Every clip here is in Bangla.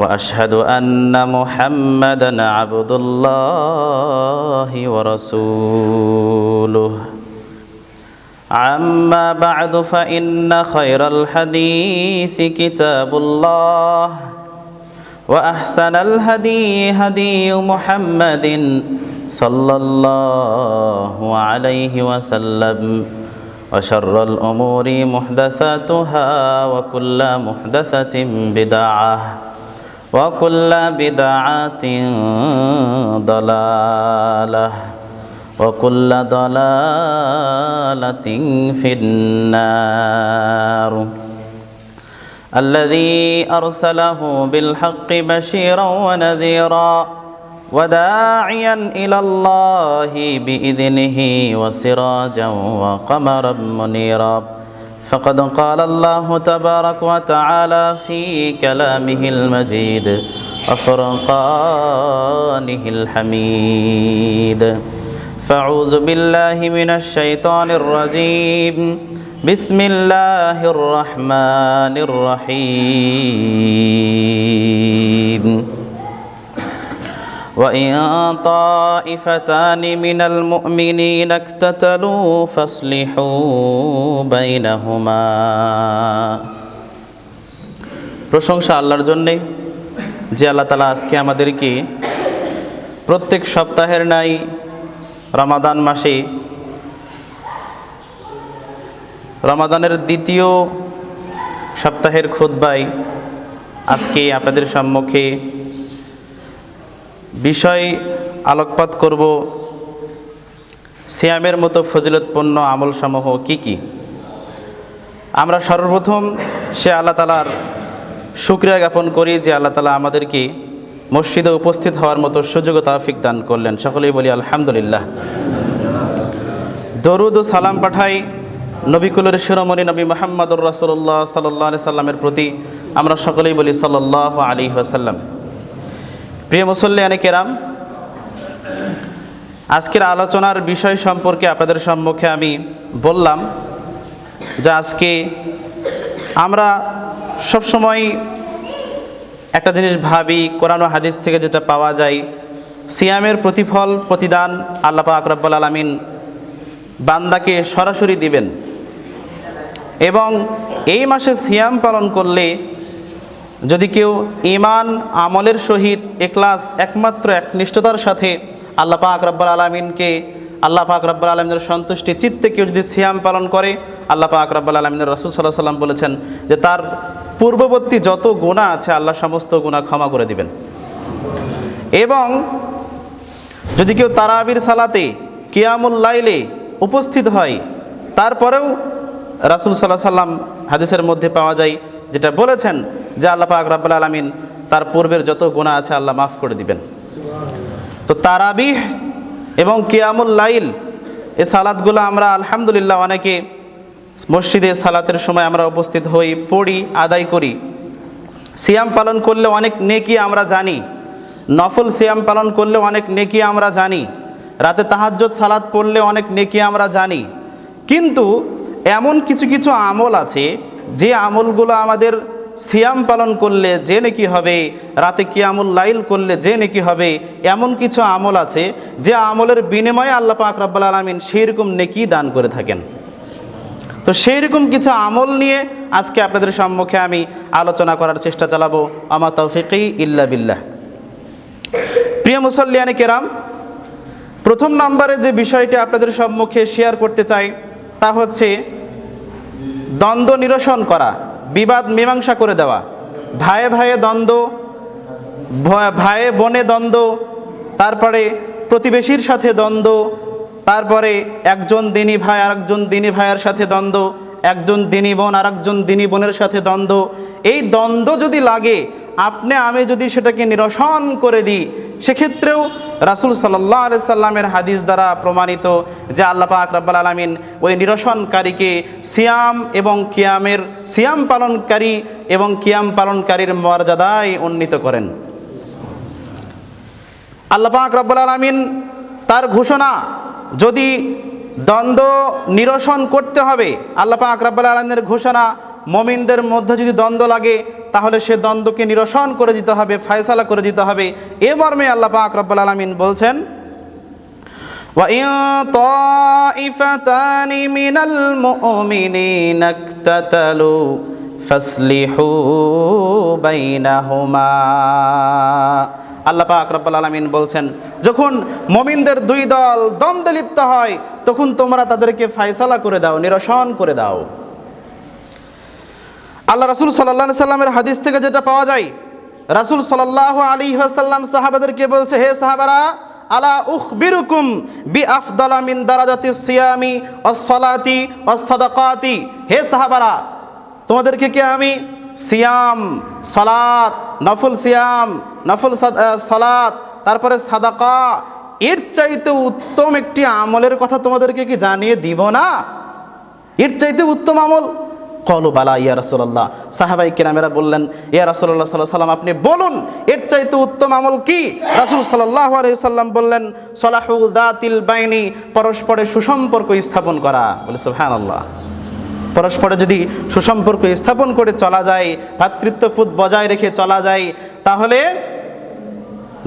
وأشهد أن محمدا عبد الله ورسوله. عما بعد فإن خير الحديث كتاب الله وأحسن الهدي هدي محمد صلى الله عليه وسلم وشر الأمور محدثاتها وكل محدثة بدعة. وكل بدعة ضلالة وكل ضلالة في النار. الذي أرسله بالحق بشيرا ونذيرا وداعيا إلى الله بإذنه وسراجا وقمرا منيرا. فقد قال الله تبارك وتعالى في كلامه المجيد وفرقانه الحميد. فأعوذ بالله من الشيطان الرجيم. بسم الله الرحمن الرحيم. وإن طائفتان من المؤمنين اقتتلوا فاصلحوا بينهما প্রশংসা আল্লাহর জন্যে যে আল্লাহ তালা আজকে আমাদেরকে প্রত্যেক সপ্তাহের নাই রমাদান মাসে রমাদানের দ্বিতীয় সপ্তাহের খুদ্বাই আজকে আপনাদের সম্মুখে বিষয় আলোকপাত করব, সিয়ামের মতো ফজিলতপূর্ণ আমলসমূহ কি কি? আমরা সর্বপ্রথম সে আল্লাহ তালার শুক্রিয়া জ্ঞাপন করি যে আল্লাহ তালা আমাদেরকে মসজিদে উপস্থিত হওয়ার মতো সুযোগ তাফিক দান করলেন। সকলেই বলি আলহামদুলিল্লাহ। দরুদ ও সালাম পাঠাই নবিকুলের শিরোমণি নবী মোহাম্মদুর রাসুল্লাহ সাল্লাহ সাল্লামের প্রতি। আমরা সকলেই বলি সাল্লাহ আলী ওয়াসাল্লাম। প্রিয় মুসল্লি কেরাম, আজকের আলোচনার বিষয় সম্পর্কে আপনাদের সম্মুখে আমি বললাম যে আজকে আমরা সবসময় একটা জিনিস ভাবি, কোরআন হাদিস থেকে যেটা পাওয়া যায়, সিয়ামের প্রতিফল, প্রতিদান আল্লাহ পাক রব্বুল আলমিন বান্দাকে সরাসরি দিবেন। এবং এই মাসে সিয়াম পালন করলে যদি কেউ ইমান আমলের সহিত এক্লাস একমাত্র একনিষ্ঠতার সাথে আল্লাহ পাক রব্বুল আলমিনকে, আল্লাহ পাক রব্বুল আলমিনের সন্তুষ্টি চিত্তে কেউ যদি সিয়াম পালন করে, আল্লাহ পাক রব্বুল আলমিনের রসুল সাল্লাহ সাল্লাম বলেছেন যে তার পূর্ববর্তী যত গুণা আছে আল্লাহ সমস্ত গুণা ক্ষমা করে দিবেন। এবং যদি কেউ তারাবির সালাতে কিয়ামুল লাইলে উপস্থিত হয়, তারপরেও রাসুল সাল্লাহ সাল্লাম হাদিসের মধ্যে পাওয়া যায় যেটা বলেছেন যে আল্লাহ পাক রাব্বুল আলমিন তার পূর্বের যত গুণা আছে আল্লাহ মাফ করে দিবেন। তো তারাবিহ এবং কিয়ামুল লাইল, এই সালাদগুলো আমরা আলহামদুলিল্লাহ অনেকে মসজিদে সালাতের সময় আমরা উপস্থিত হই, পড়ি, আদায় করি। সিয়াম পালন করলে অনেক নেকি আমরা জানি। নফল সিয়াম পালন করলে অনেক নেকি আমরা জানি। রাতে তাহাজ্জত সালাদ পড়লে অনেক নেকি আমরা জানি। কিন্তু এমন কিছু কিছু আমল আছে যে আমলগুলো আমাদের সিয়াম পালন করলে যে নাকি হবে, রাতে কিয়ামুল লাইল করলে যে নাকি হবে, এমন কিছু আমল আছে যে আমলের বিনিময়ে আল্লাহ পাক রব্বাল আলমিন সেই রকম নেকি দান করে থাকেন। তো সেই রকম কিছু আমল নিয়ে আজকে আপনাদের সম্মুখে আমি আলোচনা করার চেষ্টা চালাবো। আমা তৌফিকি ইল্লা বিল্লাহ। প্রিয় মুসল্লিয়ানে কেরাম, প্রথম নম্বরে যে বিষয়টি আপনাদের সম্মুখে শেয়ার করতে চাই তা হচ্ছে দ্বন্দ্ব নিরসন করা, বিবাদ মীমাংসা করে দেওয়া ভাইয়ে ভাইয়ে দ্বন্দ্ব ভাইয়ে বনে দ্বন্দ্ব, তারপরে প্রতিবেশীর সাথে দ্বন্দ্ব, তারপরে একজন দিনী ভাই আরেকজন দিনী ভাইয়ের সাথে দ্বন্দ্ব, একজন দিনী বোন আরেকজন দিনী বোনের সাথে দ্বন্দ্ব। এই দ্বন্দ্ব যদি লাগে আপনি, আমি যদি সেটাকে নিরসন করে দিই, সেক্ষেত্রেও রাসুল সাল্লাহ আলি সাল্লামের হাদিস দ্বারা প্রমাণিত যে আল্লাহ পাক রাব্বাল আলামিন ওই নিরসনকারীকে সিয়াম এবং কিয়ামের, সিয়াম পালনকারী এবং কিয়াম পালনকারীর মর্যাদায় উন্নীত করেন। আল্লাহ পাক রব্বুল আলমিন তার ঘোষণা, যদি দ্বন্দ্ব নিরসন করতে হবে, আল্লাহ পাক রব্বুল ঘোষণা মমিনদের মধ্যে যদি দ্বন্দ্ব লাগে তাহলে সে দ্বন্দ্বকে নিরসন করে দিতে হবে ফায়সালা করে দিতে হবে এ মর্মে আল্লাহ পাক রব্বুল আলমিন বলছেন وإن طائفتان من المؤمنين اقتتلوا فاصلحوا بينهما আল্লাহ পাক রব্বুল আলামিন বলছেন যখন মমিনদের দুই দল দ্বন্দ্বে লিপ্ত হয় তখন তোমরা তাদেরকে ফায়সালা করে দাও নিরসন করে দাও আল্লাহ রাসূল সাল্লাল্লাহু সাল্লামের হাদিস থেকে যেটা পাওয়া যায়, রাসূল সাল্লাল্লাহু আলাইহি ওয়াসাল্লাম সাহাবাদেরকে বলছে, হে সাহাবারা, আলা উখবিরুকুম বি আফদালা মিন দারাজাতি সিয়ামি ওয়াস সালাতি ওয়াস সাদাকাতি হে সাহাবারা, তোমাদেরকে কি আমি সিয়াম, সালাত, নফুল সিয়াম, নফুল সালাত, তারপরে সাদাকা, এর চাইতে উত্তম একটি আমলের কথা তোমাদেরকে কি জানিয়ে দিব না? এর চাইতে উত্তম আমল কলু বালা, ইয়া রাসুল্লাহ সাহাবাই কেরামেরা বললেন, ইয়া রাসুল্লাহ সাল্লাহ সাল্লাম, আপনি বলুন, এর চাইতে উত্তম আমল কি? রাসুল সাল্লাহ সাল্লাম বললেন সলাহুল দাতিল বাইনি পরস্পরের সুসম্পর্ক স্থাপন করা। বলে সুহান আল্লাহ পরস্পরে যদি সুসম্পর্ক স্থাপন করে চলা যায় ভ্রাতৃত্ববোধ বজায় রেখে চলা যায়, তাহলে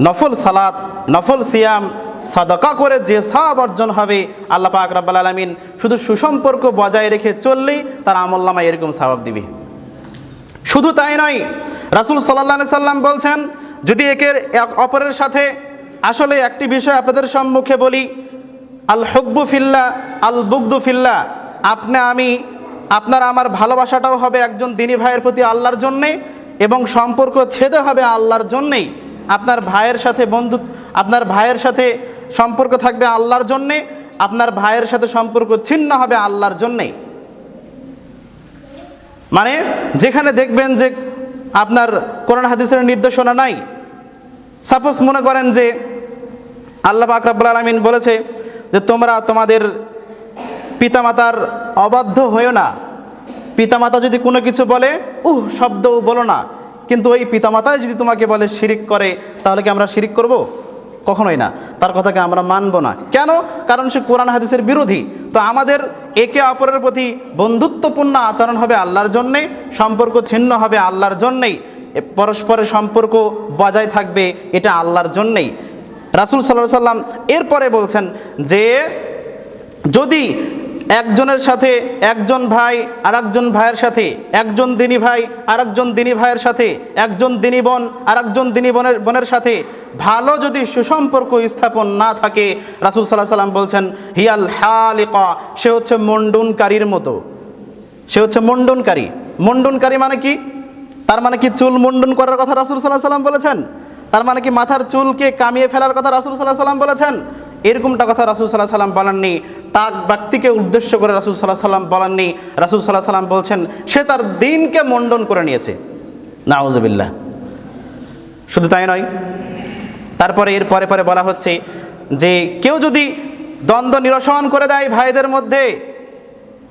নফল সালাত, নফল সিয়াম সাদকা করে যে সব অর্জন হবে, আল্লাহ পাক রাব্বাল আলামিন শুধু সুসম্পর্ক বজায় রেখে চললেই তার আমল্লামা এরকম সওয়াব দিবে। শুধু তাই নয়, রাসূল আলাইহি সাল্লাম বলছেন, যদি একের এক অপরের সাথে আসলে একটি বিষয় আপনাদের সম্মুখে বলি আল হব্বু ফিল্লা আল বুগদু ফিল্লা, আপনি আমি, আপনার আমার ভালোবাসাটাও হবে একজন দিনী ভাইয়ের প্রতি আল্লাহর জন্যে এবং সম্পর্ক ছেদে হবে আল্লাহর জন্যেই। আপনার ভাইয়ের সাথে বন্ধু, আপনার ভাইয়ের সাথে সম্পর্ক থাকবে আল্লাহর জন্যে, আপনার ভাইয়ের সাথে সম্পর্ক ছিন্ন হবে আল্লাহর জন্যেই মানে যেখানে দেখবেন যে আপনার কোরআন হাদিসের নির্দেশনা নাই। সাপোজ মনে করেন যে আল্লাহ পাক রাব্বুল আলামিন বলেছে যে তোমরা তোমাদের পিতামাতার অবাধ্য হয়েও না। পিতামাতা যদি কোনো কিছু বলে, উহ, শব্দও বলো না। কিন্তু ওই পিতামাতাই যদি তোমাকে বলে শিরিক করে, তাহলে কি আমরা শিরিক করব? কখনোই না। তার কথাকে আমরা মানব না। কেন? কারণ সে কোরআন হাদিসের বিরোধী। তো আমাদের একে অপরের প্রতি বন্ধুত্বপূর্ণ আচরণ হবে আল্লাহর জন্যে, সম্পর্ক ছিন্ন হবে আল্লাহর জন্যেই। পরস্পরের সম্পর্ক বজায় থাকবে, এটা আল্লাহর জন্যেই। রাসুল সাল্লাহ সাল্লাম এরপরে বলছেন যে, যদি একজনের সাথে একজন ভাই আর একজন ভাইয়ের সাথে একজন দিনী ভাই আর একজন দিনী ভাইয়ের সাথে একজন দিনী বোন আর একজন দিনী বোনের বোনের সাথে ভালো যদি সুসম্পর্ক স্থাপন না থাকে, রাসুল সাল্লাহ সাল্লাম বলছেন, হিয়াল হালিকা সে হচ্ছে মন্ডনকারীর মতো। সে হচ্ছে মন্ডনকারী মন্ডনকারী মানে কি? তার মানে কি চুল মুন্ডন করার কথা রাসুল সাল্লাহ সাল্লাম বলেছেন? তার মানে কি মাথার চুলকে কামিয়ে ফেলার কথা রাসুল সাল্লাহ সাল্লাম বলেছেন? এরকমটা কথা রাসুল সাল্লাহ সাল্লাম বলেননি। টাক ব্যক্তিকে উদ্দেশ্য করে রাসুল সাল্লাহ সাল্লাম বলেননি। রাসুল সাল্লাহ সাল্লাম বলছেন, সে তার দিনকে মন্ডন করে নিয়েছে। নাউজবিল্লাহ। শুধু তাই নয়, তারপরে এর পরে পরে বলা হচ্ছে যে, কেউ যদি দ্বন্দ্ব নিরসন করে দেয় ভাইদের মধ্যে,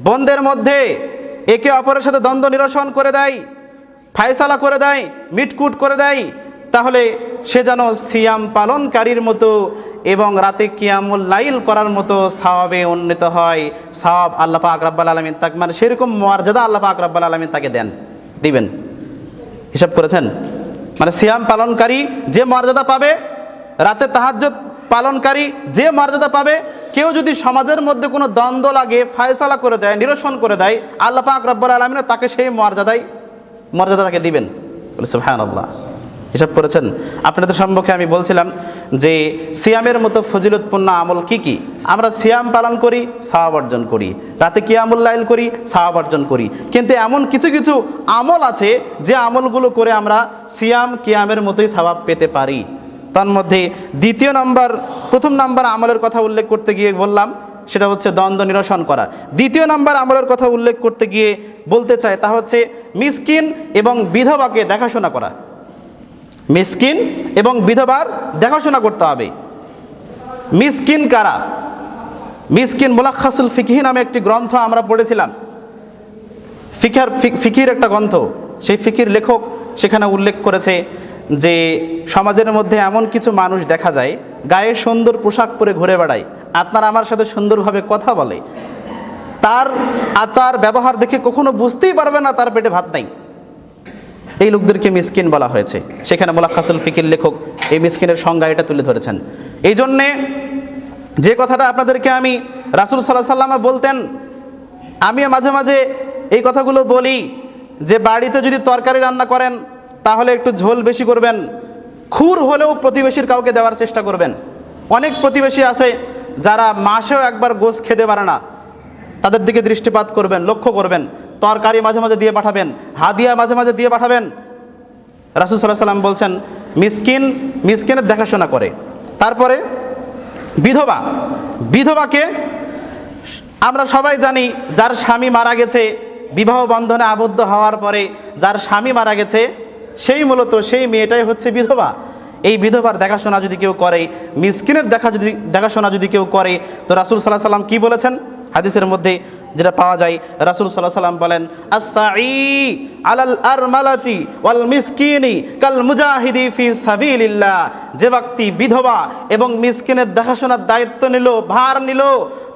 বোনদের মধ্যে, একে অপরের সাথে দ্বন্দ্ব নিরসন করে দেয়, ফায়সালা করে দেয়, মিটকুট করে দেয় তাহলে সে যেন সিয়াম পালনকারীর মতো এবং রাতে কিয়ামুল লাইল করার মতো সাওয়াবে উন্নীত হয়। সাওয়াব আল্লাহ পাক রাব্বাল আলমিন তাকে মানে সেরকম মর্যাদা আল্লাহ পাক রাব্বাল আলমিন তাকে দেন, দিবেন। হিসাব করেছেন? মানে সিয়াম পালনকারী যে মর্যাদা পাবে, রাতে তাহাজ্জুদ পালনকারী যে মর্যাদা পাবে, কেউ যদি সমাজের মধ্যে কোনো দ্বন্দ্ব লাগে, ফায়সালা করে দেয়, নিরসন করে দেয়, আল্লাহ পাক রব্বুল আলমিনও তাকে সেই মর্যাদায় মর্যাদা তাকে দিবেন। বলে হ্যাঁ আল্লাহ হিসাব করেছেন? আপনাদের সম্মুখে আমি বলছিলাম যে সিয়ামের মতো ফজিলতপূর্ণ আমল কি কি? আমরা সিয়াম পালন করি সাহাব অর্জন করি। রাতে কিয়ামুল্লাইল করি সাহাব অর্জন করি। কিন্তু এমন কিছু কিছু আমল আছে যে আমলগুলো করে আমরা সিয়াম, কিয়ামের মতোই স্বভাব পেতে পারি। তার মধ্যে দ্বিতীয় নম্বর, প্রথম নম্বর আমলের কথা উল্লেখ করতে গিয়ে বললাম, সেটা হচ্ছে দ্বন্দ্ব নিরসন করা। দ্বিতীয় নাম্বার আমলের কথা উল্লেখ করতে গিয়ে বলতে চাই তা হচ্ছে মিসকিন এবং বিধবাকে দেখাশোনা করা। মিসকিন এবং বিধবার দেখাশোনা করতে হবে। মিসকিন কারা? মিসকিন মোলাক্ষাসুল ফিকহি নামে একটি গ্রন্থ আমরা পড়েছিলাম। ফিকার ফিকির একটা গ্রন্থ। সেই ফিকির লেখক সেখানে উল্লেখ করেছে যে, সমাজের মধ্যে এমন কিছু মানুষ দেখা যায়, গায়ে সুন্দর পোশাক পরে ঘুরে বেড়ায়। আপনারা আমার সাথে সুন্দরভাবে কথা বলে। তার আচার ব্যবহার দেখে কখনো বুঝতেই পারবে না, তার পেটে ভাত নাই। এই লোকদেরকে মিসকিন বলা হয়েছে। সেখানে মোলাক্ষাসুল ফিকির লেখক এই মিসকিনের সংজ্ঞা এটা তুলে ধরেছেন। এই জন্যে যে কথাটা আপনাদেরকে আমি রাসুল সাল্লাহ সাল্লামে বলতেন আমি মাঝে মাঝে এই কথাগুলো বলি যে বাড়িতে যদি তরকারি রান্না করেন, তাহলে একটু ঝোল বেশি করবেন, খুর হলেও প্রতিবেশীর কাউকে দেওয়ার চেষ্টা করবেন। অনেক প্রতিবেশী আছে যারা মাসেও একবার গোস খেতে পারে না, তাদের দিকে দৃষ্টিপাত করবেন, লক্ষ্য করবেন। তরকারি মাঝে মাঝে দিয়ে পাঠাবেন, হাদিয়া মাঝে মাঝে দিয়ে পাঠাবেন। রাসুল সাল্লাহ সাল্লাম বলছেন, মিসকিন, মিসকিনের দেখাশোনা করে। তারপরে, বিধবা, বিধবাকে আমরা সবাই জানি, যার স্বামী মারা গেছে, বিবাহ বন্ধনে আবদ্ধ হওয়ার পরে যার স্বামী মারা গেছে, সেই মূলত সেই মেয়েটাই হচ্ছে বিধবা। এই বিধবার দেখাশোনা যদি কেউ করে, মিসকিনের দেখা যদি, দেখাশোনা যদি কেউ করে, তো রাসুল সাল্লাহ সাল্লাম কি বলেছেন? হাদিসের মধ্যে যেটা পাওয়া যায়, রাসুল সাল্লাহ সাল্লাম বলেন আসাই আলাল আর মালাতি ওয়াল মিসকিনি কাল মুজাহিদি ফি সাবিলিল্লাহ। যে ব্যক্তি বিধবা এবং মিসকিনের দেখাশোনার দায়িত্ব নিল, ভার নিল,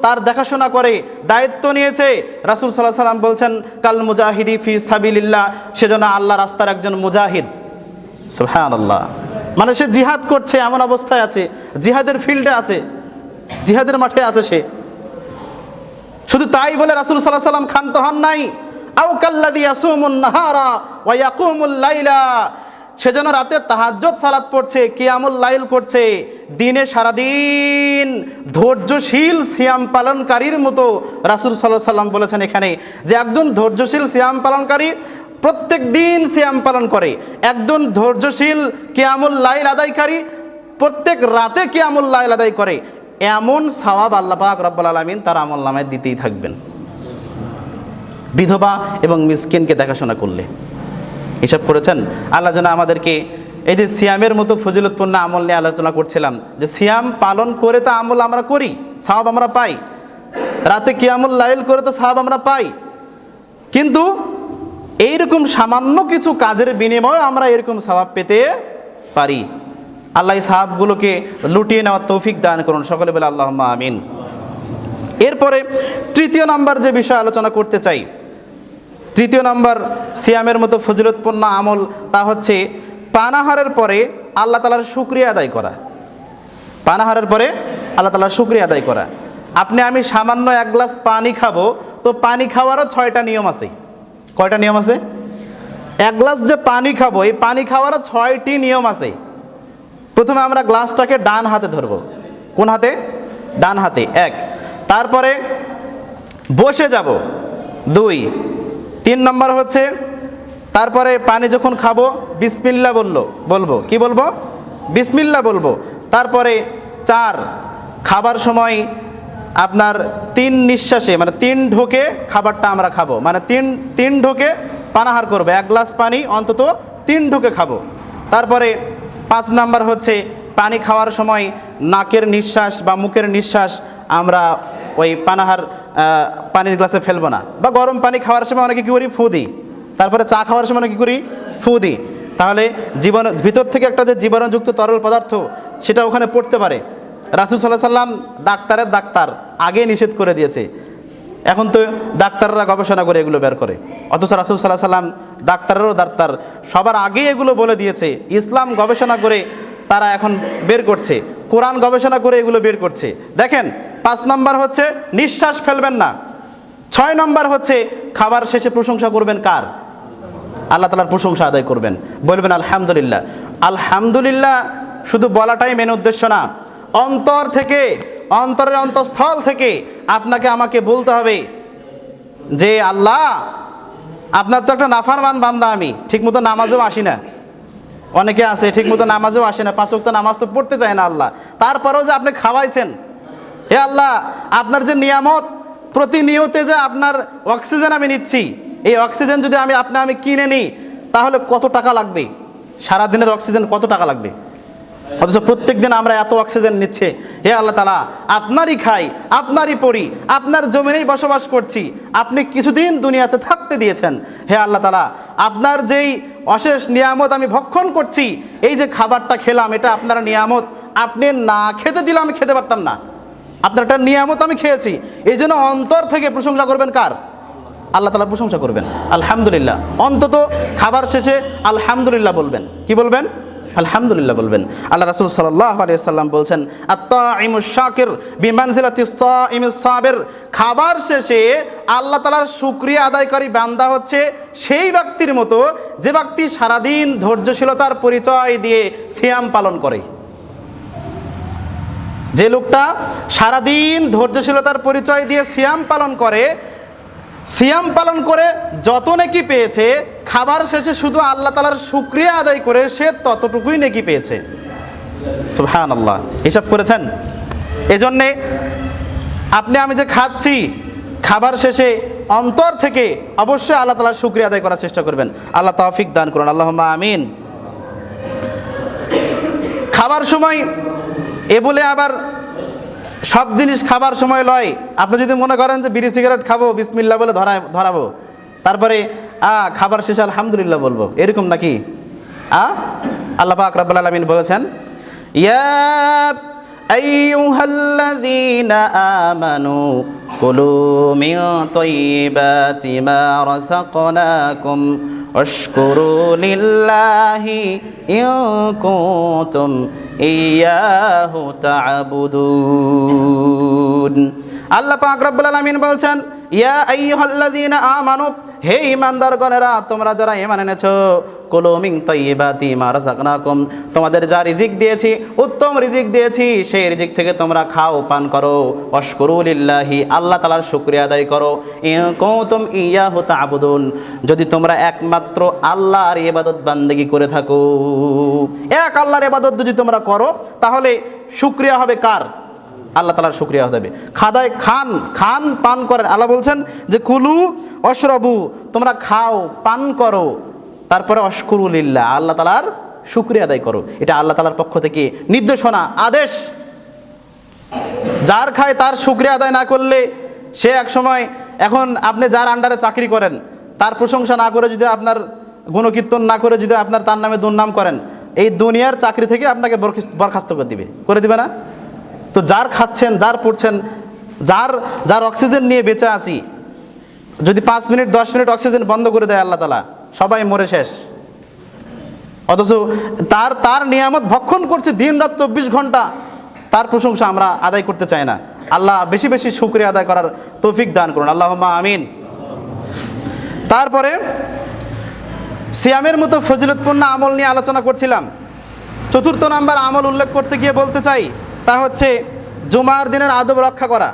তার দেখাশোনা করে দায়িত্ব নিয়েছে, রাসুল সাল্লাহ সাল্লাম বলছেন, কাল মুজাহিদি ফি সাবিলিল্লাহ। সেজন্য আল্লাহ রাস্তার একজন মুজাহিদ। সুহান আল্লাহ মানে সে জিহাদ করছে, এমন অবস্থায় আছে, জিহাদের ফিল্ডে আছে, জিহাদের মাঠে আছে সে। শুধু তাই বলে রাসুল সাল্লাহ সাল্লাম ক্ষান্ত হন নাই। আউ কাল্লাদি ইয়াসুমুন নাহারা ওয়া ইয়াকুমুল লাইলা। সে যেন রাতে তাহাজ্জত সালাত পড়ছে, কিয়ামুল লাইল করছে। দিনে সারাদিন ধৈর্যশীল সিয়াম পালনকারীর মতো রাসুল সাল্লাহ সাল্লাম বলেছেন এখানে যে একজন ধৈর্যশীল সিয়াম পালনকারী প্রত্যেক দিন সিয়াম পালন করে। একজন ধৈর্যশীল কিয়ামুল লাইল আদায়কারী প্রত্যেক রাতে কিয়ামুল লাইল আদায় করে। এমন সওয়াব আল্লাহ পাক রব্বুল আলমিন তার আমল নামায় দিতেই থাকবেন। বিধবা এবং মিসকিনকে দেখাশোনা করলে। হিসাব করেছেন? আল্লাহ যেন আমাদেরকে এই যে সিয়ামের মতো ফজিলতপূর্ণ আমল নিয়ে আলোচনা করছিলাম, যে সিয়াম পালন করে তো আমল আমরা করি সাহাব আমরা পাই। রাতে কিয়ামুল লাইল করে তো সাহাব আমরা পাই। কিন্তু এইরকম সামান্য কিছু কাজের বিনিময়ে আমরা এরকম স্বভাব পেতে পারি। আল্লাহ সাহাবগুলোকে লুটিয়ে নেওয়ার তৌফিক দান করুন। সকলে বলে আল্লাহ আমিন। এরপরে তৃতীয় নাম্বার যে বিষয় আলোচনা করতে চাই, তৃতীয় নাম্বার সিয়ামের মতো ফজিলতপূর্ণ আমল তা হচ্ছে পানাহারের পরে আল্লাহ তালার শুক্রিয়া আদায় করা। পানাহারের পরে আল্লাহ তালার শুক্রিয়া আদায় করা। আপনি, আমি সামান্য এক গ্লাস পানি খাব, তো পানি খাওয়ারও ছয়টা নিয়ম আছে। কয়টা নিয়ম আছে? এক গ্লাস যে পানি খাব, এই পানি খাওয়ারও ছয়টি নিয়ম আছে। প্রথমে আমরা গ্লাসটাকে ডান হাতে ধরব। কোন হাতে? ডান হাতে, এক। তারপরে বসে যাব। দুই। তিন নম্বর হচ্ছে, তারপরে পানি যখন খাব, বিসমিল্লা বলল, বলব। কি বলব? বিসমিল্লা বলব। তারপরে চার, খাবার সময় আপনার তিন নিঃশ্বাসে মানে তিন ঢোকে খাবারটা আমরা খাব। মানে তিন তিন ঢোকে পানাহার করব। এক গ্লাস পানি, অন্তত তিন ঢোকে খাব। তারপরে পাঁচ নাম্বার হচ্ছে পানি খাওয়ার সময় নাকের নিঃশ্বাস বা মুখের নিঃশ্বাস আমরা ওই পানাহার পানির গ্লাসে ফেলব না। বা গরম পানি খাওয়ার সময় অনেকে কী করি? ফু দিই তারপরে চা খাওয়ার সময় অনেকে কী করি? ফু দিই তাহলে জীবন, ভিতর থেকে একটা যে জীবাণুযুক্ত তরল পদার্থ, সেটা ওখানে পড়তে পারে। রাসুল সাল্লাহ সাল্লাম ডাক্তারের ডাক্তার আগে নিষেধ করে দিয়েছে। এখন তো ডাক্তাররা গবেষণা করে এগুলো বের করে। অথচ রাসুল সাল্লাহ সাল্লাম ডাক্তারেরও ডাক্তার। সবার আগে এগুলো বলে দিয়েছে, ইসলাম গবেষণা করে তারা এখন বের করছে, কোরআন গবেষণা করে এগুলো বের করছে। দেখেন, পাঁচ নম্বর হচ্ছে নিঃশ্বাস ফেলবেন না। ছয় নম্বর হচ্ছে খাবার শেষে প্রশংসা করবেন কার? আল্লাহ তালার প্রশংসা আদায় করবেন। বলবেন, আলহামদুলিল্লাহ। আলহামদুলিল্লাহ শুধু বলাটাই মেন উদ্দেশ্য না। অন্তর থেকে অন্তরের অন্তঃস্থল থেকে আপনাকে আমাকে বলতে হবে যে, আল্লাহ, আপনার তো একটা নাফারমান বান্দা আমি। ঠিকমতো নামাজও আসি না। অনেকে আছে ঠিকমতো নামাজও আসে না। পাঁচ ওয়াক্ত নামাজ তো পড়তে চায় না আল্লাহ। তারপরেও যে আপনি খাওয়াইছেন, হে আল্লাহ, আপনার যে নিয়ামত, প্রতিনিয়তে যে আপনার অক্সিজেন আমি নিচ্ছি, এই অক্সিজেন যদি আমি, আপনি আমি কিনে নিই, তাহলে কত টাকা লাগবে? সারাদিনের অক্সিজেন কত টাকা লাগবে? অথচ প্রত্যেক দিন আমরা এত অক্সিজেন নিচ্ছে। হে আল্লাহ তালা আপনারই খাই, আপনারই পড়ি, আপনার জমিনেই বসবাস করছি, আপনি কিছুদিন দুনিয়াতে থাকতে দিয়েছেন। হে আল্লাহ তালা আপনার যেই অশেষ নিয়ামত আমি ভক্ষণ করছি, এই যে খাবারটা খেলাম, এটা আপনার নিয়ামত। আপনি না খেতে দিলে আমি খেতে পারতাম না। আপনার একটা নিয়ামত আমি খেয়েছি। এই জন্য অন্তর থেকে প্রশংসা করবেন কার? আল্লাহ তালার প্রশংসা করবেন। আলহামদুলিল্লাহ। অন্তত খাবার শেষে আলহামদুলিল্লাহ বলবেন। কি বলবেন? আলহামদুলিল্লাহ বলবেন। আল্লাহ রাসুল সাল্লাহ আলিয়াল্লাম বলছেন আত্মা ইমু শাকির বিমানজিলাতি ইমু সাবের। খাবার শেষে আল্লাহ তালার শুক্রিয়া আদায়কারী বান্দা হচ্ছে সেই ব্যক্তির মতো যে ব্যক্তি সারাদিন ধৈর্যশীলতার পরিচয় দিয়ে সিয়াম পালন করে। যে লোকটা সারাদিন ধৈর্যশীলতার পরিচয় দিয়ে সিয়াম পালন করে, সিয়াম পালন করে যত নাকি পেয়েছে খাবার শেষে শুধু আল্লাহ তালার শুক্রিয়া আদায় করে সে ততটুকুই নেকি পেয়েছে। সুহান আল্লাহ হিসাব করেছেন? এজন্যে আপনি, আমি যে খাচ্ছি, খাবার শেষে অন্তর থেকে অবশ্যই আল্লাহ তালার শুক্রিয়া আদায় করার চেষ্টা করবেন। আল্লাহ তাফিক দান করুন। আল্লাহ আমিন। খাবার সময়, এ বলে আবার সব জিনিস খাবার সময় লয়। আপনি যদি মনে করেন যে বিড়ি, সিগারেট খাব বিসমিল্লা বলে ধরায়, ধরাবো, তারপরে আ, খাবার শেষে আলহামদুলিল্লাহ বলব। এরকম নাকি? আ? আল্লাহ পাক রাব্বুল আলামিন বলেছেন, ইয়া আইয়ুহাল্লাযীনা আমানু কুলু মিন তাইয়িবাতি মা রাযাকনাকুম ওয়াশকুরু লিল্লাহি ইন কুনতুম ইয়াহু তা'বুদুন আল্লাহ পাক রব্বুল আলামিন বলছেন, ইয়া আইয়ুহাল্লাযীনা আমানু, হে ইমানদারগণেরা তোমরা যারা ইমান এনেছো কুলুমিং তৈবাতি মারসাকনাকুম তোমাদের যা রিজিক দিয়েছি, উত্তম রিজিক দিয়েছি, সেই রিজিক থেকে তোমরা খাও, পান করো। অশকুরুলিল্লাহি আল্লাহ তালার শুক্রিয়া আদায় করো। কৌতম ইয়া হতা আবুদুন যদি তোমরা একমাত্র আল্লাহর ইবাদত বান্দেগি করে থাকো, এক আল্লাহর ইবাদত যদি তোমরা করো, তাহলে শুকরিয়া হবে কার? আল্লাহ তালার শুক্রিয়া হবে খাদায় খান খান পান করেন আল্লাহ বলছেন যে, কুলু অশরবু, তোমরা খাও, পান করো, তারপরে অশকুরুলিল্লাহ আল্লাহ তালার শুক্রিয়া আদায় করো। এটা আল্লাহ তালার পক্ষ থেকে নির্দেশনা, আদেশ। যার খায় তার শুক্রিয়া আদায় না করলে সে এক সময় এখন আপনি যার আন্ডারে চাকরি করেন, তার প্রশংসা না করে যদি আপনার গুণকীর্তন না করে যদি আপনার তার নামে দুর্নাম করেন এই দুনিয়ার চাকরি থেকে আপনাকে বরখিস- বরখাস্ত করে দিবে। করে দিবে না? তো যার খাচ্ছেন, যার পড়ছেন, যার যার অক্সিজেন নিয়ে বেঁচে আছি, যদি পাঁচ মিনিট, দশ মিনিট অক্সিজেন বন্ধ করে দেয় আল্লাহ তালা সবাই মরে শেষ। অথচ তার তার নিয়ামত ভক্ষণ করছে দিন রাত চব্বিশ ঘণ্টা, তার প্রশংসা আমরা আদায় করতে চাই না। আল্লাহ বেশি বেশি শুক্রিয়া আদায় করার তৌফিক দান করুন। আল্লাহ আমিন। তারপরে সিয়ামের মতো ফজিলতপূর্ণ আমল নিয়ে আলোচনা করছিলাম। চতুর্থ নাম্বার আমল উল্লেখ করতে গিয়ে বলতে চাই, তা হচ্ছে জুমার দিনের আদব রক্ষা করা।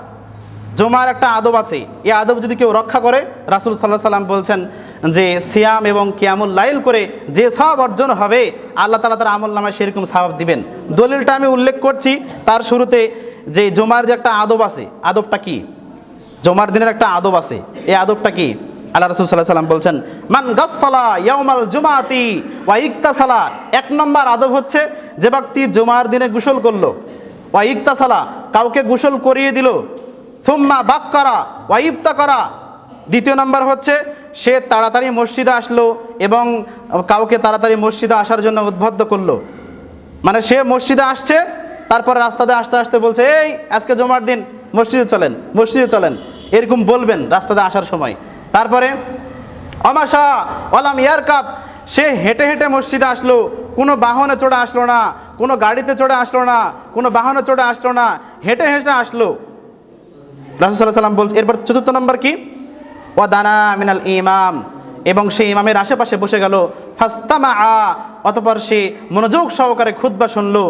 জুমার একটা আদব আছে, এই আদব যদি কেউ রক্ষা করে, রাসুল সাল্লাহ সাল্লাম বলছেন যে, সিয়াম এবং কিয়ামুল লাইল করে যে সব অর্জন হবে, আল্লাহ তালা তার আমল নামায় সেরকম সাহাব দিবেন। দলিলটা আমি উল্লেখ করছি, তার শুরুতে যে জুমার যে একটা আদব আছে, আদবটা কি? জমার দিনের একটা আদব আছে, এই আদবটা কি? আল্লাহ রসুল সাল্লাহ সাল্লাম বলছেন, মান গাসসালা ইয়ামাল জুমাতি ওয়া ইকতাসালা। এক নম্বর আদব হচ্ছে যে ব্যক্তি জুমার দিনে গোসল করল, ওয়া ইকতাসালা, কাউকে গোসল করিয়ে দিল থুম্মা বাক্কারা ওয়া ইফতা করা দ্বিতীয় নম্বর হচ্ছে সে তাড়াতাড়ি মসজিদে আসলো এবং কাউকে তাড়াতাড়ি মসজিদে আসার জন্য উদ্বুদ্ধ করল। মানে সে মসজিদে আসছে, তারপর রাস্তাতে আসতে আসতে বলছে, এই, আজকে জমার দিন, মসজিদে চলেন মসজিদে চলেন। এরকম বলবেন রাস্তাতে আসার সময়। তারপরে, অমাশা অলাম ইয়ার কাপ সে হেঁটে হেঁটে মসজিদে আসলো। কোনো বাহনে চড়ে আসলো না, কোনো গাড়িতে চড়ে আসলো না, কোনো বাহনে চড়ে আসলো না, হেঁটে হেঁটে আসলো। রাসুল সাল্লাহ সাল্লাম বলছে, এরপর চতুর্থ নম্বর কি? ও দানা মিনাল ইমাম। এবং সে ইমামের আশেপাশে বসে গেল। ফাস্তামা আ অতপর সে মনোযোগ সহকারে খুদ্া শুনলো।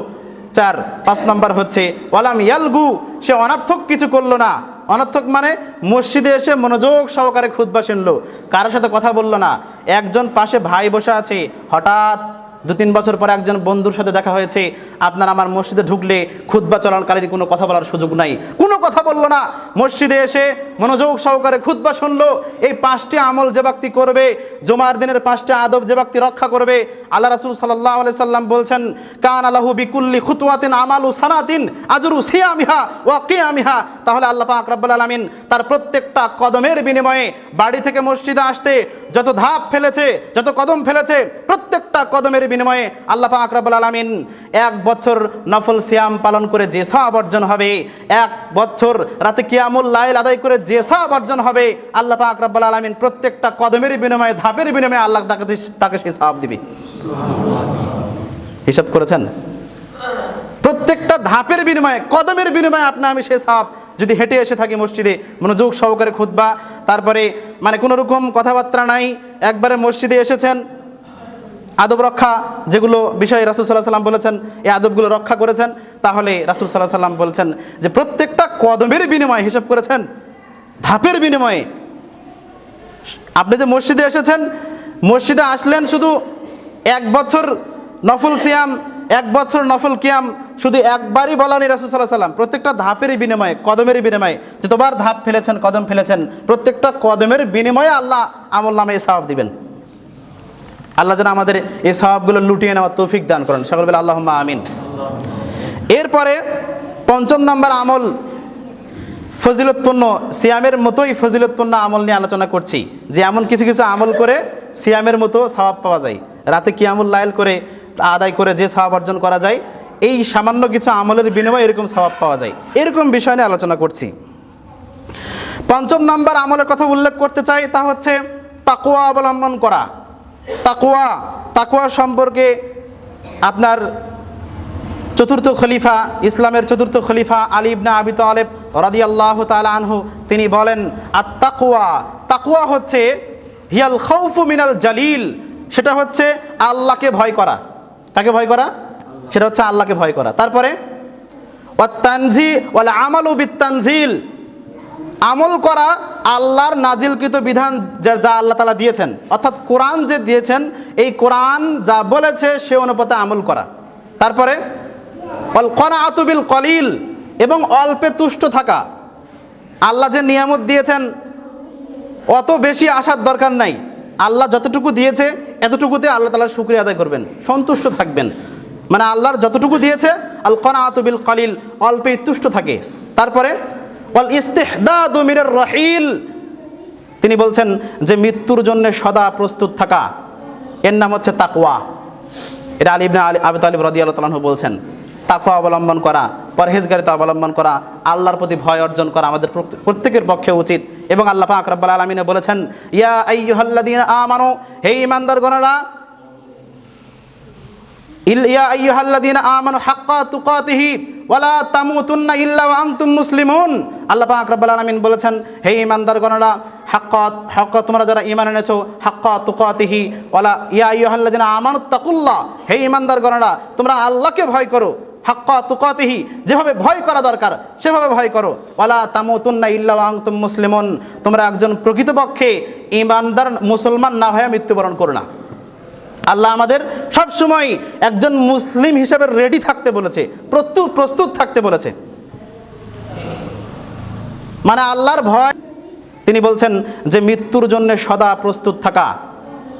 চার, পাঁচ নম্বর হচ্ছে, ওয়ালাম ইয়ালগু, সে অনার্থক কিছু করল না। অনর্থক মানে মসজিদে এসে মনোযোগ সহকারে খুদ্া শুনলো। কারোর সাথে কথা বলল না। একজন পাশে ভাই বসে আছে। হঠাৎ দু তিন বছর পরে একজন বন্ধুর সাথে দেখা হয়েছে। আপনার আমার মসজিদে ঢুকলে খুদ্া চলাকালীন কোনো কথা বলার সুযোগ নাই। কোনো কথা বলল না। মসজিদে এসে মনোযোগ সহকারে খুদ্া শুনলো। এই পাঁচটি আমল যে ব্যক্তি করবে, জুমার দিনের পাঁচটি আদব যে ব্যক্তি রক্ষা করবে, আল্লাহ রাসুল সাল্লাহ আলি সাল্লাম বলছেন, কান আল্লাহু বিকুল্লি খুতুয়াতিন আমালু সানাতিন আজরু সিয়ামিহা ওয়া কিয়ামিহা। তাহলে আল্লাহ পাক রব্বুল আলামিন তার প্রত্যেকটা কদমের বিনিময়ে বাড়ি থেকে মসজিদে আসতে যত ধাপ ফেলেছে, যত কদম ফেলেছে, প্রত্যেকটা কদমের বিনিময়ে আল্লাহ পাক রব্বুল আলামিন এক বছর নফল সিয়াম পালন করে যে সওয়াব অর্জন হবে, এক বছর রাতে কিয়ামুল লাইল আদায় করে যে সওয়াব অর্জন হবে, আল্লাহ পাক রব্বুল আলামিন প্রত্যেকটা কদমের বিনিময়ে, ধাপের বিনিময়ে আল্লাহ তাকে তাকে সেই সওয়াব দিবে। হিসাব করেছেন? প্রত্যেকটা ধাপের বিনিময়ে, কদমের বিনিময়ে আপনি আমি সে সাপ যদি হেঁটে এসে থাকি মসজিদে, মনোযোগ সহকারে খুতবা, তারপরে মানে কোনো রকম কথাবার্তা নাই, একবারে মসজিদে এসেছেন আদব রক্ষা যেগুলো বিষয়ে রাসুল সাল্লাহ সাল্লাম বলেছেন, এই আদবগুলো রক্ষা করেছেন, তাহলে রাসুল সাল্লাহ সাল্লাম বলেছেন যে প্রত্যেকটা কদমের বিনিময়ে হিসাব করেছেন, ধাপের বিনিময়ে। আপনি যে মসজিদে এসেছেন, মসজিদে আসলেন শুধু এক বছর নফল সিয়াম, এক বছর নফল কিয়াম, শুধু একবারই বলা নেই রাসুল সাল্লাহ সাল্লাম প্রত্যেকটা ধাপেরই বিনিময়ে কদমেরই বিনিময়ে যতবার ধাপ ফেলেছেন, কদম ফেলেছেন, প্রত্যেকটা কদমের বিনিময়ে আল্লাহ আমল নামে সাহাব দিবেন। আল্লাহ যেন আমাদের এই স্বভাবগুলো লুটিয়ে নেওয়ার তৌফিক দান করেন। সকল বেলা আল্লাহ আমিন। এরপরে পঞ্চম নম্বর আমল ফজিলতপূর্ণ, সিয়ামের মতোই ফজিলতপূর্ণ আমল নিয়ে আলোচনা করছি। যে এমন কিছু কিছু আমল করে সিয়ামের মতো স্বভাব পাওয়া যায়। রাতে কিয়ামুল লাইল করে আদায় করে যে স্বভাব অর্জন করা যায়, এই সামান্য কিছু আমলের বিনিময়ে এরকম স্বভাব পাওয়া যায়। এরকম বিষয় নিয়ে আলোচনা করছি। পঞ্চম নম্বর আমলের কথা উল্লেখ করতে চাই তা হচ্ছে তাকুয়া অবলম্বন করা। তাকুয়া তাকুয়া সম্পর্কে আপনার চতুর্থ খলিফা, ইসলামের চতুর্থ খলিফা আলী ইবনা আবি তালেব রাদি আল্লাহ আনহু, তিনি বলেন আর তাকুয়া তাকুয়া হচ্ছে, হিয়াল খৌফু মিনাল জালিল, সেটা হচ্ছে আল্লাহকে ভয় করা। কাকে ভয় করা? সেটা হচ্ছে আল্লাহকে ভয় করা। তারপরে, ওয়াত্তানজি ওয়াল আমালু বিত্তানজিল আমল করা আল্লাহর নাজিলকৃত বিধান যা আল্লাহ তালা দিয়েছেন। অর্থাৎ কোরআন যে দিয়েছেন, এই কোরআন যা বলেছে, সে অনুপাতে আমল করা। তারপরে কনা আতুবিল কলিল এবং অল্পে তুষ্ট থাকা। আল্লাহ যে নিয়ামত দিয়েছেন, অত বেশি আসার দরকার নাই। আল্লাহ যতটুকু দিয়েছে, এতটুকুতে আল্লাহ তালার শুক্রিয়া আদায় করবেন, সন্তুষ্ট থাকবেন। মানে আল্লাহর যতটুকু দিয়েছে, আল কনা আতুবিল কলিল অল্পে তুষ্ট থাকে। তারপরে অল ইস্তেহদাদু মিনার রহিল। তিনি বলছেন যে মৃত্যুর জন্য সদা প্রস্তুত থাকা। এর নাম হচ্ছে তাকওয়া। এটা আলিবনে আলী আবু তালিব রদি আল্লাহ তালাহু বলছেন, তাকওয়া অবলম্বন করা, পরহেজগারিতা অবলম্বন করা, আল্লাহর প্রতি ভয় অর্জন করা আমাদের প্রত্যে- প্রত্যেকের পক্ষে উচিত। এবং আল্লাহ পাক রব্বাল আলমিনে বলেছেন, ইয়া আইয়ুহাল্লাযীনা আমানু, হে ঈমানদারগণরা ইয়া আইয়ুহাল্লাযীনা আমানু হাক্কা তুকাতিহি ওয়ালা তামুতুন্না ইল্লা ওয়া আনতুম মুসলিমুন। আল্লাহ পাক রব্বুল আলামিন বলেছেন, হে ঈমানদারগণরা, হাক্কা হাক্কা, তোমরা যারা ঈমান এনেছো, হাক্কা তুকাতিহি, ওয়ালা ইয়া আইয়ুহাল্লাযীনা আমানু তাকুল্লাহ, হে ঈমানদারগণরা, তোমরা আল্লাহকে ভয় করো। হাক্কা তুকাতিহি, যেভাবে ভয় করা দরকার, সেভাবে ভয় করো। ওয়ালা তামুতুন্না ইল্লা ওয়া আনতুম মুসলিমুন, তোমরা একজন প্রকৃতপক্ষে ঈমানদার মুসলমান না হয়ে মৃত্যুবরণ করো না। আল্লাহ আমাদের সব সময় একজন মুসলিম হিসেবে রেডি থাকতে বলেছে প্রত্যুত প্রস্তুত থাকতে বলেছে। মানে আল্লাহর ভয়, তিনি বলছেন যে মৃত্যুর জন্য সদা প্রস্তুত থাকা।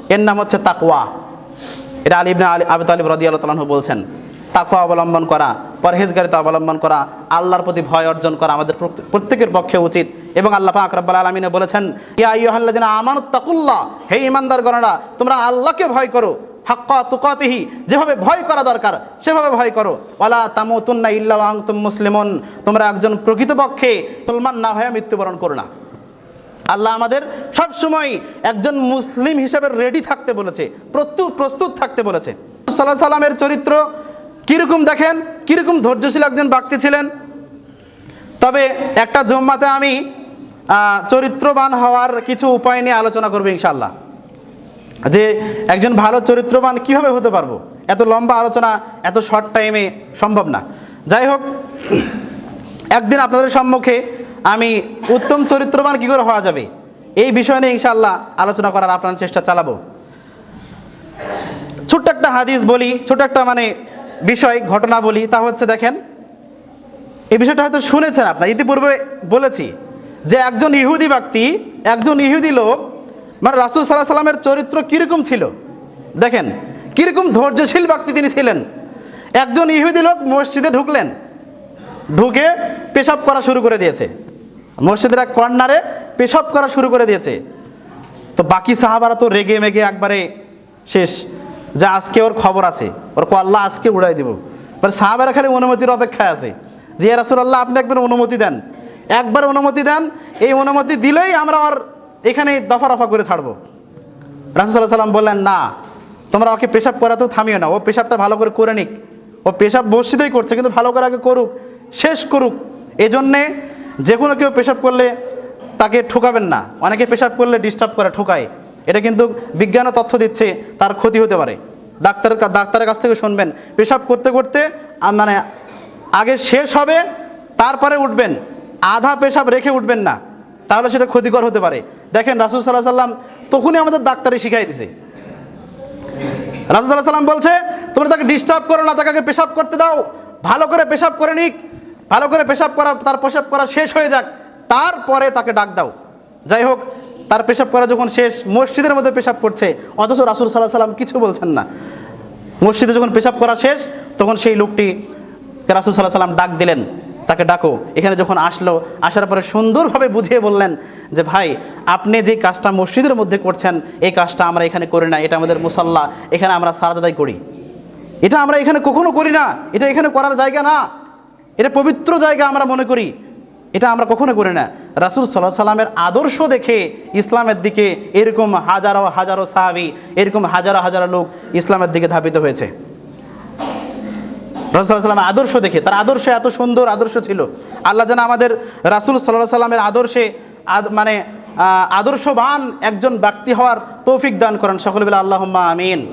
এর নাম হচ্ছে তাকুয়া এটা আলিবনা আলী, আবু আলিব রদি আল্লাহ বলছেন তাকুয়া অবলম্বন করা। পরহেজগারিতা অবলম্বন করা, আল্লাহর প্রতি ভয় অর্জন করা আমাদের প্রত্যে- প্রত্যেকের পক্ষে উচিত। এবং আল্লাহ পাক আলমিনে বলেছেন আমানুত তাকুল্লাহ হে ইমানদার গণনা তোমরা আল্লাহকে ভয় করো। হাক্কা তুকাতিহি, যেভাবে ভয় করা দরকার, সেভাবে ভয় করো। ওয়ালা তামুতুন্না ইল্লা ওয়া আনতুম মুসলিমুন, তোমরা একজন প্রকৃতপক্ষে মুসলমান না হয়ে মৃত্যুবরণ করো না। আল্লাহ আমাদের সব সময় একজন মুসলিম হিসেবে রেডি থাকতে বলেছে প্রস্তুত থাকতে বলেছে। সাল্লাহ সাল্লামের চরিত্র কীরকম দেখেন, কীরকম ধৈর্যশীল একজন ব্যক্তি ছিলেন? তবে একটা জম্মাতে আমি চরিত্রবান হওয়ার কিছু উপায় নিয়ে আলোচনা করব ইনশাল্লাহ যে একজন ভালো চরিত্রবান কীভাবে হতে পারব? এত লম্বা আলোচনা, এত শর্ট টাইমে সম্ভব না। যাই হোক, একদিন আপনাদের সম্মুখে আমি উত্তম চরিত্রবান কী করে হওয়া যাবে? এই বিষয় নিয়ে ইনশাল্লাহ আলোচনা করার আপনার চেষ্টা চালাবো। ছোট্ট একটা হাদিস বলি, ছোট্ট একটা মানে বিষয়, ঘটনা বলি, তা হচ্ছে দেখেন, এই বিষয়টা হয়তো শুনেছেন আপনার, ইতিপূর্বে বলেছি যে একজন ইহুদি ব্যক্তি, একজন ইহুদি লোক মানে রাসুল সাল্লাহ সাল্লামের চরিত্র কীরকম ছিল? দেখেন, কীরকম ধৈর্যশীল ব্যক্তি তিনি ছিলেন। একজন ইহুদি লোক মসজিদে ঢুকলেন, ঢুকে পেশাব করা শুরু করে দিয়েছে। মসজিদের এক কর্নারে পেশাব করা শুরু করে দিয়েছে। তো বাকি সাহাবারা তো রেগে মেগে একবারে শেষ। যে আজকে ওর খবর আছে। ওর আল্লাহ আজকে উড়াই দিব। মানে সাহাবারা খালি অনুমতির অপেক্ষায় আছে। যে রাসুলাল্লাহ, আপনি একবার অনুমতি দেন। একবার অনুমতি দেন, এই অনুমতি দিলেই আমরা ওর এখানে দফা রফা করে ছাড়বো। রাসুসাল্লাহ সাল্লাম বললেন, না, তোমরা ওকে পেশাব করা তো থামিও না। ও পেশাবটা ভালো করে করে নিক। ও পেশাব মসজিদেই করছে, কিন্তু ভালো করে আগে করুক, শেষ করুক। এই জন্যে যে কোনো কেউ পেশাব করলে তাকে ঠোকাবেন না। অনেকে পেশাব করলে ডিস্টার্ব করে, ঠোকায়। এটা কিন্তু বিজ্ঞানও তথ্য দিচ্ছে, তার ক্ষতি হতে পারে। ডাক্তারের কা- ডাক্তারের কাছ থেকে শুনবেন। পেশাব করতে করতে মানে আগে শেষ হবে, তারপরে উঠবেন। আধা পেশাব রেখে উঠবেন না, তাহলে সেটা ক্ষতিকর হতে পারে। দেখেন রাসুল সাল্লাহ সাল্লাম তখনই আমাদের ডাক্তারে শিখাই দিছে। রাসুসাল্লাহ সাল্লাম বলছে, তোমরা তাকে ডিস্টার্ব করো না, তাকে পেশাব করতে দাও। ভালো করে পেশাব করে নিক। ভালো করে পেশাব করা, তার পেশাব করা শেষ হয়ে যাক। তারপরে তাকে ডাক দাও। যাই হোক তার পেশাব করা যখন শেষ, মসজিদের মধ্যে পেশাব করছে, অথচ রাসুল সাল্লাহ সাল্লাম কিছু বলছেন না। মসজিদে যখন পেশাব করা শেষ, তখন সেই লোকটি রাসুল সাল্লাহ সাল্লাম ডাক দিলেন, তাকে ডাকো। এখানে যখন আসলো, আসার পরে সুন্দরভাবে বুঝিয়ে বললেন যে, ভাই, আপনি যে কাজটা মসজিদের মধ্যে করছেন, এই কাজটা আমরা এখানে করি না। এটা আমাদের মুসাল্লা, এখানে আমরা সারাদাই করি। এটা আমরা এখানে কখনো করি না। এটা এখানে করার জায়গা না। এটা পবিত্র জায়গা আমরা মনে করি। এটা আমরা কখনো করি না। রাসুল সাল্লাহ সাল্লামের আদর্শ দেখে ইসলামের দিকে এরকম হাজারো হাজারো সাহাবি, এরকম হাজারো হাজারো লোক ইসলামের দিকে ধাবিত হয়েছে। রাসুল সাল্লামের আদর্শ দেখে, তার আদর্শ এত সুন্দর আদর্শ ছিল। আল্লাহ যেন আমাদের রাসুল সাল্লাহ সাল্লামের আদর্শে আদ- মানে আদর্শবান একজন ব্যক্তি হওয়ার তৌফিক দান করেন। সকল বেলা আল্লাহ আমিন।